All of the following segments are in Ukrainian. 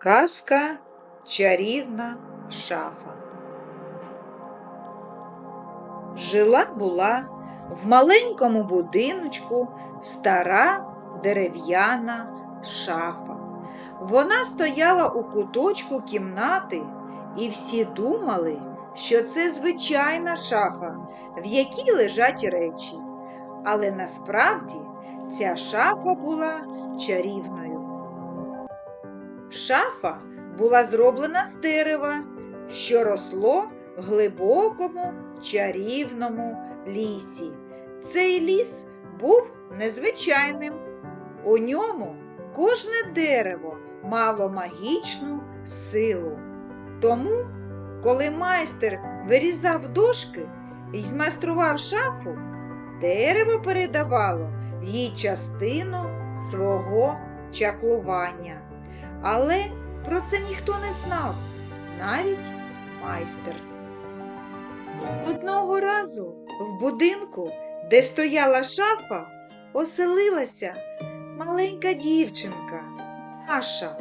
Казка чарівна шафа. Жила була в маленькому будиночку стара дерев'яна шафа. Вона стояла у куточку кімнати, і всі думали, що це звичайна шафа, в якій лежать речі. Але насправді ця шафа була чарівною. Шафа була зроблена з дерева, що росло в глибокому чарівному лісі. Цей ліс був незвичайним. У ньому кожне дерево мало магічну силу. Тому, коли майстер вирізав дошки і змайстрував шафу, дерево передавало їй частину свого чаклування. Але про це ніхто не знав, навіть майстер. Одного разу в будинку, де стояла шафа, оселилася маленька дівчинка Маша.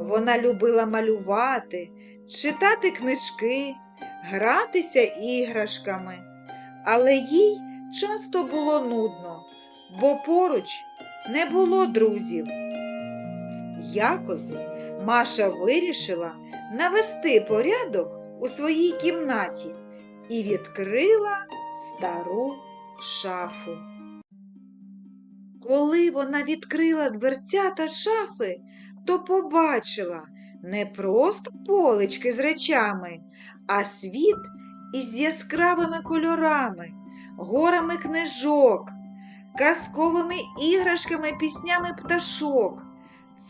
Вона любила малювати, читати книжки, гратися іграшками, але їй часто було нудно, бо поруч не було друзів. Якось Маша вирішила навести порядок у своїй кімнаті і відкрила стару шафу. Коли вона відкрила дверцята шафи, то побачила не просто полички з речами, а світ із яскравими кольорами, горами книжок, казковими іграшками, піснями пташок.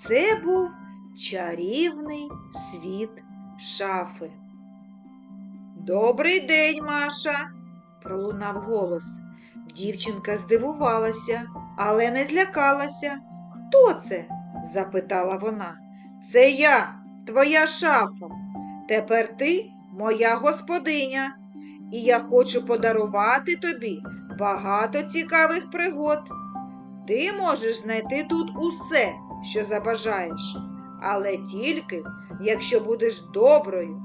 Це був чарівний світ шафи. Добрий день, Маша, пролунав голос. Дівчинка здивувалася, але не злякалася. Хто це? запитала вона. Це я, твоя шафа. Тепер ти моя господиня, і я хочу подарувати тобі багато цікавих пригод. Ти можеш знайти тут усе, що забажаєш, але тільки, якщо будеш доброю,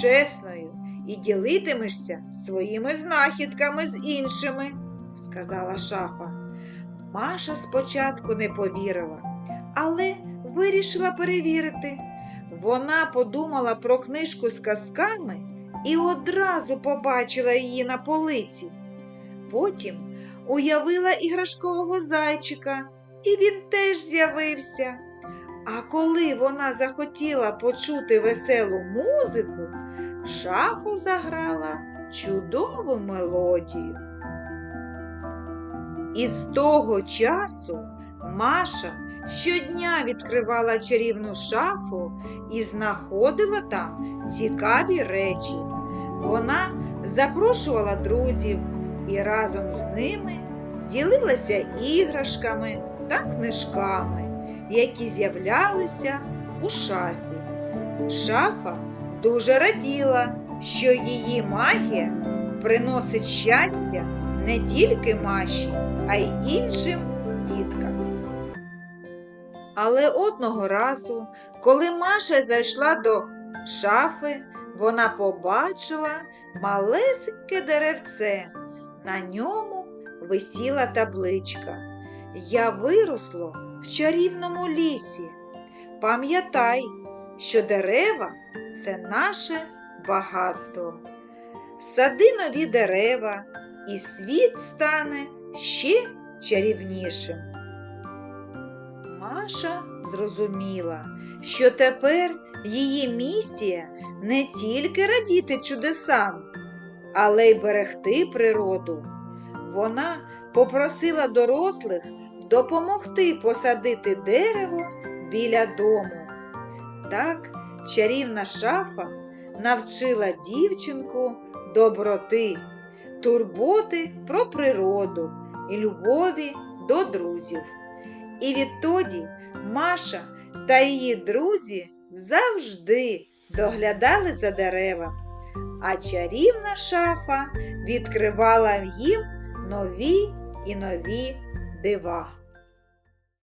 чесною і ділитимешся своїми знахідками з іншими, сказала шафа. Маша спочатку не повірила, але вирішила перевірити. Вона подумала про книжку з казками і одразу побачила її на полиці. Потім уявила іграшкового зайчика, і він теж з'явився. А коли вона захотіла почути веселу музику, шафа заграла чудову мелодію. І з того часу Маша щодня відкривала чарівну шафу і знаходила там цікаві речі. Вона запрошувала друзів і разом з ними ділилася іграшками та книжками, які з'являлися у шафі. Шафа дуже раділа, що її магія приносить щастя не тільки Маші, а й іншим діткам. Але одного разу, коли Маша зайшла до шафи, вона побачила малесеньке деревце. На ньому висіла табличка. Я виросло в чарівному лісі. Пам'ятай, що дерева це наше багатство. Сади нові дерева, і світ стане ще чарівнішим. Маша зрозуміла, що тепер її місія не тільки радіти чудесам, але й берегти природу. Вона попросила дорослих допомогти посадити дерево біля дому. Так чарівна шафа навчила дівчинку доброти, турботи про природу і любові до друзів. І відтоді Маша та її друзі завжди доглядали за деревами, а чарівна шафа відкривала їм нові і нові дива.